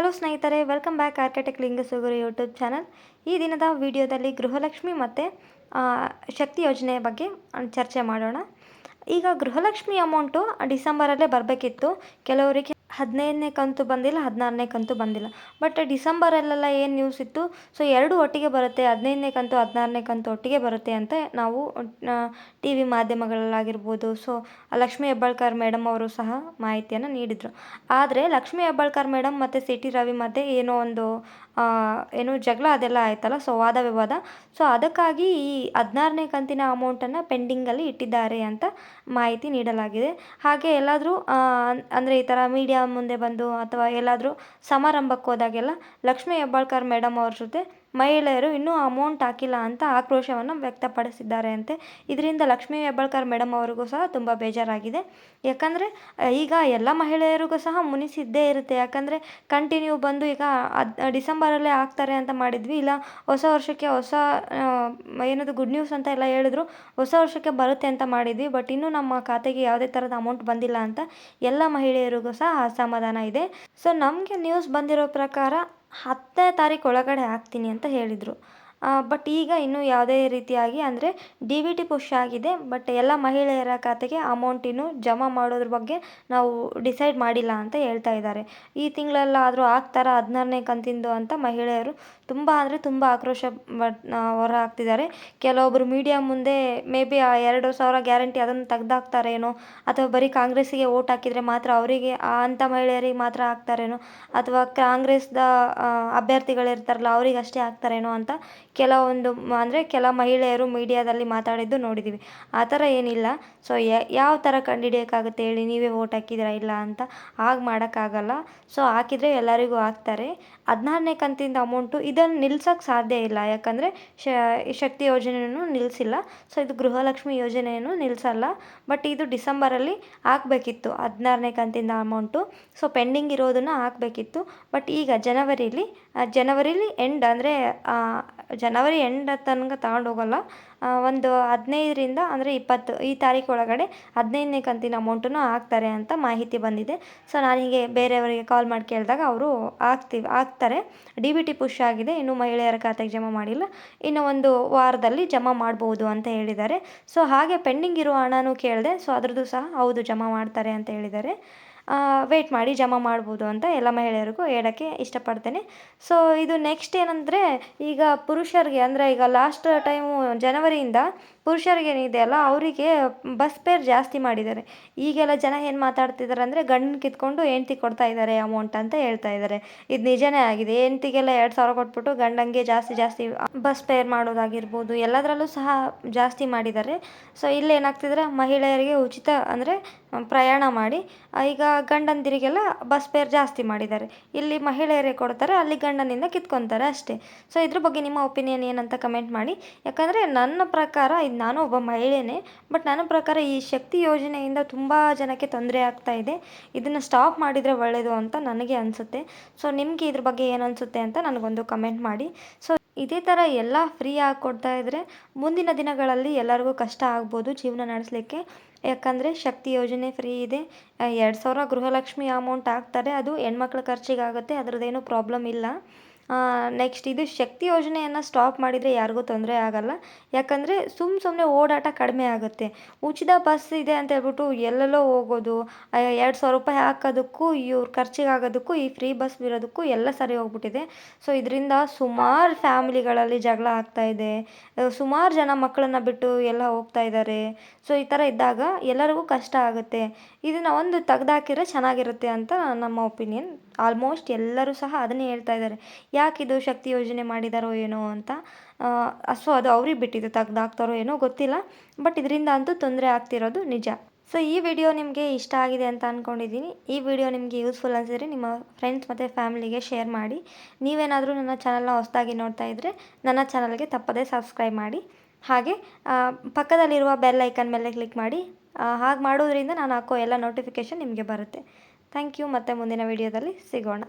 Hello ಸ್ನೇಹಿತರೆ welcome back architect Lingasugur YouTube channel ಈ ದಿನದ ವಿಡಿಯೋದಲ್ಲಿ ಗೃಹಲಕ್ಷ್ಮಿ ಮತ್ತು ಶಕ್ತಿ ಯೋಜನೆಯ ಬಗ್ಗೆ ಚರ್ಚೆ ಮಾಡೋಣ. ಈಗ ಗೃಹಲಕ್ಷ್ಮಿ ಅಮೌಂಟು ಡಿಸೆಂಬರಲ್ಲೇ ಬರಬೇಕಿತ್ತು. ಕೆಲವರಿಗೆ ಹದಿನೈದನೇ ಕಂತು ಬಂದಿಲ್ಲ, ಹದಿನಾರನೇ ಕಂತು ಬಂದಿಲ್ಲ. ಬಟ್ ಡಿಸೆಂಬರಲ್ಲೆಲ್ಲ ಏನು ನ್ಯೂಸ್ ಇತ್ತು? ಸೊ ಎರಡು ಒಟ್ಟಿಗೆ ಬರುತ್ತೆ, ಹದಿನೈದನೇ ಕಂತು, ಹದಿನಾರನೇ ಕಂತು ಒಟ್ಟಿಗೆ ಬರುತ್ತೆ ಅಂತ ನಾವು ಟಿ ವಿ ಮಾಧ್ಯಮಗಳಲ್ಲಾಗಿರ್ಬೋದು. ಸೊ ಲಕ್ಷ್ಮಿ ಹೆಬ್ಬಾಳ್ಕರ್ ಮೇಡಮ್ ಅವರು ಸಹ ಮಾಹಿತಿಯನ್ನು ನೀಡಿದರು. ಆದರೆ, ಲಕ್ಷ್ಮೀ ಹೆಬ್ಬಾಳ್ಕರ್ ಮೇಡಮ್ ಮತ್ತು ಸಿ ಟಿ ರವಿ ಮಧ್ಯೆ ಏನೋ ಒಂದು ಏನು ಜಗಳ ಅದೆಲ್ಲ ಆಯ್ತಲ್ಲ ಸೊ ವಾದ ವಿವಾದ. ಸೊ ಅದಕ್ಕಾಗಿ ಈ ಹದಿನಾರನೇ ಕಂತಿನ ಅಮೌಂಟನ್ನು ಪೆಂಡಿಂಗಲ್ಲಿ ಇಟ್ಟಿದ್ದಾರೆ ಅಂತ ಮಾಹಿತಿ ನೀಡಲಾಗಿದೆ. ಹಾಗೆ ಎಲ್ಲಾದರೂ ಅಂದರೆ ಈ ಥರ ಮೀಡಿಯಾ ಮುಂದೆ ಬಂದು ಅಥವಾ ಎಲ್ಲಾದರೂ ಸಮಾರಂಭಕ್ಕೆ ಹೋದಾಗೆಲ್ಲ ಲಕ್ಷ್ಮೀ ಹೆಬ್ಬಾಳ್ಕರ್ ಮೇಡಮ್ ಅವ್ರ ಜೊತೆ ಮಹಿಳೆಯರು ಇನ್ನೂ ಅಮೌಂಟ್ ಹಾಕಿಲ್ಲ ಅಂತ ಆಕ್ರೋಶವನ್ನು ವ್ಯಕ್ತಪಡಿಸಿದ್ದಾರೆ ಅಂತೆ ಇದರಿಂದ ಲಕ್ಷ್ಮೀ ಹೆಬ್ಬಾಳ್ಕರ್ ಮೇಡಮ್ ಅವರಿಗೂ ಸಹ ತುಂಬ ಬೇಜಾರಾಗಿದೆ. ಯಾಕಂದರೆ, ಈಗ ಎಲ್ಲ ಮಹಿಳೆಯರಿಗೂ ಸಹ ಮುನಿಸಿದ್ದೇ ಇರುತ್ತೆ. ಯಾಕಂದರೆ ಕಂಟಿನ್ಯೂ ಬಂದು ಈಗ ಅದು, ಡಿಸೆಂಬರಲ್ಲೇ ಹಾಕ್ತಾರೆ ಅಂತ ಮಾಡಿದ್ವಿ. ಇಲ್ಲ, ಹೊಸ ವರ್ಷಕ್ಕೆ ಹೊಸ ಏನದು ಗುಡ್ ನ್ಯೂಸ್ ಅಂತ ಎಲ್ಲ ಹೇಳಿದ್ರು. ಹೊಸ ವರ್ಷಕ್ಕೆ ಬರುತ್ತೆ ಅಂತ ಮಾಡಿದ್ವಿ. ಬಟ್ ಇನ್ನೂ ನಮ್ಮ ಖಾತೆಗೆ ಯಾವುದೇ ಥರದ ಅಮೌಂಟ್ ಬಂದಿಲ್ಲ ಅಂತ ಎಲ್ಲ ಮಹಿಳೆಯರಿಗೂ ಸಹ ಅಸಮಾಧಾನ ಇದೆ. ಸೊ ನಮಗೆ ನ್ಯೂಸ್ ಬಂದಿರೋ ಪ್ರಕಾರ ಹತ್ತನೇ ತಾರೀಕು ಒಳಗಡೆ ಹಾಕ್ತೀನಿ ಅಂತ ಹೇಳಿದರು. ಬಟ್ ಈಗ ಇನ್ನೂ ಯಾವುದೇ ರೀತಿಯಾಗಿ ಅಂದರೆ ಡಿ ವಿ ಟಿ ಪುಷ್ ಆಗಿದೆ ಬಟ್ ಎಲ್ಲ ಮಹಿಳೆಯರ ಖಾತೆಗೆ ಅಮೌಂಟ್ ಇನ್ನೂ ಜಮಾ ಮಾಡೋದ್ರ ಬಗ್ಗೆ ನಾವು ಡಿಸೈಡ್ ಮಾಡಿಲ್ಲ ಅಂತ ಹೇಳ್ತಾ ಇದ್ದಾರೆ. ಈ ತಿಂಗಳಲ್ಲಾದರೂ ಹಾಕ್ತಾರಾ ಹದಿನಾರನೇ ಕಂತಿಂದು ಅಂತ ಮಹಿಳೆಯರು ತುಂಬ ಅಂದರೆ ತುಂಬ ಆಕ್ರೋಶ ಹೊರ ಹಾಕ್ತಿದ್ದಾರೆ ಕೆಲವೊಬ್ಬರು ಮೀಡಿಯಾ ಮುಂದೆ ಮೇ ಬಿ ಆ ಎರಡು ಸಾವಿರ ಗ್ಯಾರಂಟಿ ಅದನ್ನು ತೆಗ್ದಾಕ್ತಾರೇನೋ, ಅಥವಾ ಬರೀ ಕಾಂಗ್ರೆಸ್ಸಿಗೆ ಓಟ್ ಹಾಕಿದರೆ ಮಾತ್ರ ಅವರಿಗೆ ಅಂಥ ಮಹಿಳೆಯರಿಗೆ ಮಾತ್ರ ಹಾಕ್ತಾರೇನೋ, ಅಥವಾ ಕಾಂಗ್ರೆಸ್ದ ಅಭ್ಯರ್ಥಿಗಳಿರ್ತಾರಲ್ಲ, ಅವರಿಗಷ್ಟೇ ಹಾಕ್ತಾರೇನೋ ಅಂತ ಕೆಲವೊಂದು ಅಂದರೆ ಕೆಲ ಮಹಿಳೆಯರು ಮೀಡಿಯಾದಲ್ಲಿ ಮಾತಾಡಿದ್ದು ನೋಡಿದ್ದೀವಿ ಆ ಥರ ಏನಿಲ್ಲ. ಸೊ ಯಾವ ಥರ ಕಂಡಿಡಿಯೋಕ್ಕಾಗುತ್ತೆ ಹೇಳಿ ನೀವೇ ವೋಟ್ ಹಾಕಿದ್ದೀರಾ ಇಲ್ಲ ಅಂತ ಹಾಗೆ ಮಾಡೋಕ್ಕಾಗಲ್ಲ. ಸೊ, ಹಾಕಿದರೆ ಎಲ್ಲರಿಗೂ ಹಾಕ್ತಾರೆ ಹದಿನಾರನೇ ಕಂತಿಂದ ಅಮೌಂಟು ಇದನ್ನು ನಿಲ್ಸೋಕ್ಕೆ ಸಾಧ್ಯ ಇಲ್ಲ. ಯಾಕಂದರೆ ಶಕ್ತಿ ಯೋಜನೆಯನ್ನು ನಿಲ್ಲಿಸಿಲ್ಲ ಸೊ, ಇದು ಗೃಹಲಕ್ಷ್ಮಿ ಯೋಜನೆಯನ್ನು ನಿಲ್ಲಿಸಲ್ಲ ಬಟ್ ಇದು ಡಿಸೆಂಬರಲ್ಲಿ ಹಾಕಬೇಕಿತ್ತು. ಹದಿನಾರನೇ ಕಂತಿಂದ ಅಮೌಂಟು. ಸೊ, ಪೆಂಡಿಂಗ್ ಇರೋದನ್ನು ಹಾಕಬೇಕಿತ್ತು. ಬಟ್ ಈಗ ಜನವರಿಲಿ ಜನವರಿಲಿ ಎಂಡ್ ಅಂದರೆ ಜನವರಿ ಎಂಡ್ ತನಕ ತಗೊಂಡು ಹೋಗಲ್ಲ. ಒಂದು ಹದಿನೈದರಿಂದ ಅಂದರೆ ಇಪ್ಪತ್ತು, ಈ ತಾರೀಕು ಒಳಗಡೆ ಹದಿನೈದನೇ ಕಂತಿನ ಅಮೌಂಟನ್ನು ಹಾಕ್ತಾರೆ ಅಂತ ಮಾಹಿತಿ ಬಂದಿದೆ. ಸೊ ನಾನು ಹೀಗೆ ಬೇರೆಯವರಿಗೆ ಕಾಲ್ ಮಾಡಿ ಕೇಳಿದಾಗ ಅವರು ಹಾಕ್ತೀವಿ ಹಾಕ್ತಾರೆ. ಡಿ ಬಿ ಟಿ ಪುಷ್ ಆಗಿದೆ. ಇನ್ನೂ ಮಹಿಳೆಯರ ಖಾತೆಗೆ ಜಮಾ ಮಾಡಿಲ್ಲ. ಇನ್ನು ಒಂದು ವಾರದಲ್ಲಿ ಜಮಾ ಮಾಡ್ಬೋದು ಅಂತ ಹೇಳಿದ್ದಾರೆ. ಸೊ ಹಾಗೆ ಪೆಂಡಿಂಗ್ ಇರುವ ಹಣನೂ ಕೇಳಿದೆ. ಸೊ ಅದರದ್ದು ಸಹ ಹೌದು, ಜಮಾ ಮಾಡ್ತಾರೆ ಅಂತ ಹೇಳಿದ್ದಾರೆ. ವೆಯ್ಟ್ ಮಾಡಿ ಜಮಾ ಮಾಡ್ಬೋದು ಅಂತ ಎಲ್ಲ ಮಹಿಳೆಯರಿಗೂ ಹೇಳೋಕ್ಕೆ ಇಷ್ಟಪಡ್ತೇನೆ. ಸೊ ಇದು ನೆಕ್ಸ್ಟ್ ಏನಂದರೆ ಈಗ ಪುರುಷರಿಗೆ ಅಂದರೆ ಈಗ ಲಾಸ್ಟ್ ಟೈಮು ಜನವರಿಯಿಂದ ಪುರುಷರಿಗೆ ಏನಿದೆ ಅಲ್ಲ, ಅವರಿಗೆ ಬಸ್ ಪೇರ್ ಜಾಸ್ತಿ ಮಾಡಿದ್ದಾರೆ. ಈಗೆಲ್ಲ ಜನ ಏನು ಮಾತಾಡ್ತಿದ್ದಾರೆ ಅಂದರೆ ಗಂಡನ ಕಿತ್ಕೊಂಡು ಹೆಂಡ್ತಿ ಕೊಡ್ತಾ ಇದ್ದಾರೆ ಅಮೌಂಟ್ ಅಂತ ಹೇಳ್ತಾ ಇದ್ದಾರೆ ಇದು ನಿಜನೇ ಆಗಿದೆ. ಹೆಂಡ್ತಿಗೆಲ್ಲ ಎರಡು ಸಾವಿರ ಕೊಟ್ಬಿಟ್ಟು ಗಂಡಂಗೆ ಜಾಸ್ತಿ ಜಾಸ್ತಿ ಬಸ್ ಪೇರ್ ಮಾಡೋದಾಗಿರ್ಬೋದು, ಎಲ್ಲದರಲ್ಲೂ ಸಹ ಜಾಸ್ತಿ ಮಾಡಿದ್ದಾರೆ. ಸೊ ಇಲ್ಲಿ ಏನಾಗ್ತಿದ್ರೆ ಮಹಿಳೆಯರಿಗೆ ಉಚಿತ ಅಂದರೆ ಪ್ರಯಾಣ ಮಾಡಿ, ಈಗ ಗಂಡಂದಿರಿಗೆಲ್ಲ ಬಸ್ ಪೇರ್ ಜಾಸ್ತಿ ಮಾಡಿದ್ದಾರೆ. ಇಲ್ಲಿ ಮಹಿಳೆಯರೇ ಕೊಡ್ತಾರೆ, ಅಲ್ಲಿ ಗಂಡನಿಂದ ಕಿತ್ಕೊತಾರೆ ಅಷ್ಟೇ. ಸೊ ಇದ್ರ ಬಗ್ಗೆ ನಿಮ್ಮ ಒಪಿನಿಯನ್ ಏನಂತ ಕಮೆಂಟ್ ಮಾಡಿ. ಯಾಕಂದರೆ ನನ್ನ ಪ್ರಕಾರ ಇದು ನಾನು ಒಬ್ಬ ಮಹಿಳೆಯೇ ಬಟ್ ನನ್ನ ಪ್ರಕಾರ ಈ ಶಕ್ತಿ ಯೋಜನೆಯಿಂದ ತುಂಬ ಜನಕ್ಕೆ ತೊಂದರೆ ಆಗ್ತಾ ಇದೆ. ಇದನ್ನು ಸ್ಟಾಪ್ ಮಾಡಿದರೆ ಒಳ್ಳೆಯದು ಅಂತ ನನಗೆ ಅನಿಸುತ್ತೆ. ಸೊ, ನಿಮಗೆ ಇದ್ರ ಬಗ್ಗೆ ಏನು ಅನಿಸುತ್ತೆ ಅಂತ ನನಗೊಂದು ಕಮೆಂಟ್ ಮಾಡಿ. ಸೊ, ಇದೇ ಥರ ಎಲ್ಲ ಫ್ರೀ ಆಗಿ ಕೊಡ್ತಾ ಇದ್ದರೆ ಮುಂದಿನ ದಿನಗಳಲ್ಲಿ ಎಲ್ಲರಿಗೂ ಕಷ್ಟ ಆಗ್ಬೋದು ಜೀವನ ನಡೆಸಲಿಕ್ಕೆ. ಯಾಕಂದರೆ ಶಕ್ತಿ ಯೋಜನೆ ಫ್ರೀ ಇದೆ. ಎರಡು ಸಾವಿರ ಗೃಹಲಕ್ಷ್ಮಿ ಅಮೌಂಟ್ ಹಾಕ್ತಾರೆ ಅದು ಹೆಣ್ಮಕ್ಳ ಖರ್ಚಿಗಾಗುತ್ತೆ. ಅದರದ್ದೇನು ಪ್ರಾಬ್ಲಮ್ ಇಲ್ಲ. ನೆಕ್ಸ್ಟ್ ಇದು ಶಕ್ತಿ ಯೋಜನೆಯನ್ನು ಸ್ಟಾಪ್ ಮಾಡಿದರೆ ಯಾರಿಗೂ ತೊಂದರೆ ಆಗೋಲ್ಲ. ಯಾಕಂದರೆ ಸುಮ್ಮ ಸುಮ್ಮನೆ ಓಡಾಟ ಕಡಿಮೆ ಆಗುತ್ತೆ. ಉಚಿತ ಬಸ್ ಇದೆ ಅಂತ ಹೇಳ್ಬಿಟ್ಟು ಎಲ್ಲೆಲ್ಲೋ ಹೋಗೋದು ಎರಡು ಸಾವಿರ ರೂಪಾಯಿ ಹಾಕೋದಕ್ಕೂ, ಇವ್ರ ಖರ್ಚಿಗಾಗೋದಕ್ಕೂ, ಈ ಫ್ರೀ ಬಸ್ ಇರೋದಕ್ಕೂ ಎಲ್ಲ ಸರಿ ಹೋಗ್ಬಿಟ್ಟಿದೆ. ಸೊ ಇದರಿಂದ ಸುಮಾರು ಫ್ಯಾಮಿಲಿಗಳಲ್ಲಿ ಜಗಳ ಆಗ್ತಾ ಇದೆ. ಸುಮಾರು ಜನ ಮಕ್ಕಳನ್ನು ಬಿಟ್ಟು ಎಲ್ಲ ಹೋಗ್ತಾ ಇದ್ದಾರೆ ಸೊ ಈ ಥರ ಇದ್ದಾಗ ಎಲ್ಲರಿಗೂ ಕಷ್ಟ ಆಗುತ್ತೆ. ಇದನ್ನು ಒಂದು ತೆಗ್ದಾಕಿದ್ರೆ ಚೆನ್ನಾಗಿರುತ್ತೆ ಅಂತ ನಮ್ಮ ಒಪಿನಿಯನ್ ಆಲ್ಮೋಸ್ಟ್ ಎಲ್ಲರೂ ಸಹ ಅದನ್ನೇ ಹೇಳ್ತಾ ಇದ್ದಾರೆ ಯಾಕಿದು ಶಕ್ತಿ ಯೋಜನೆ ಮಾಡಿದಾರೋ ಏನೋ ಅಂತ ಸೊ ಅದು ಅವ್ರಿಗೆ ಬಿಟ್ಟಿದ್ದು ತೆಗ್ದಾಕ್ತಾರೋ ಏನೋ ಗೊತ್ತಿಲ್ಲ, ಬಟ್ ಇದರಿಂದ ಅಂತೂ ತೊಂದರೆ ಆಗ್ತಿರೋದು ನಿಜ. ಸೊ ಈ ವಿಡಿಯೋ ನಿಮಗೆ ಇಷ್ಟ ಆಗಿದೆ ಅಂತ ಅಂದ್ಕೊಂಡಿದ್ದೀನಿ ಈ ವಿಡಿಯೋ ನಿಮಗೆ ಯೂಸ್ಫುಲ್ ಅನಿಸಿದ್ರೆ ನಿಮ್ಮ ಫ್ರೆಂಡ್ಸ್ ಮತ್ತು ಫ್ಯಾಮಿಲಿಗೆ ಶೇರ್ ಮಾಡಿ. ನೀವೇನಾದರೂ ನನ್ನ ಚಾನಲ್ನ ಹೊಸದಾಗಿ ನೋಡ್ತಾ ಇದ್ದರೆ ನನ್ನ ಚಾನಲ್ಗೆ ತಪ್ಪದೇ ಸಬ್ಸ್ಕ್ರೈಬ್ ಮಾಡಿ. ಹಾಗೆ ಪಕ್ಕದಲ್ಲಿರುವ ಬೆಲ್ ಐಕನ್ ಮೇಲೆ ಕ್ಲಿಕ್ ಮಾಡಿ. ಹಾಗೆ ಮಾಡೋದ್ರಿಂದ ನಾನು ಹಾಕೋ ಎಲ್ಲ ನೋಟಿಫಿಕೇಷನ್ ನಿಮಗೆ ಬರುತ್ತೆ. ಥ್ಯಾಂಕ್ ಯು, ಮತ್ತು ಮುಂದಿನ ವಿಡಿಯೋದಲ್ಲಿ ಸಿಗೋಣ.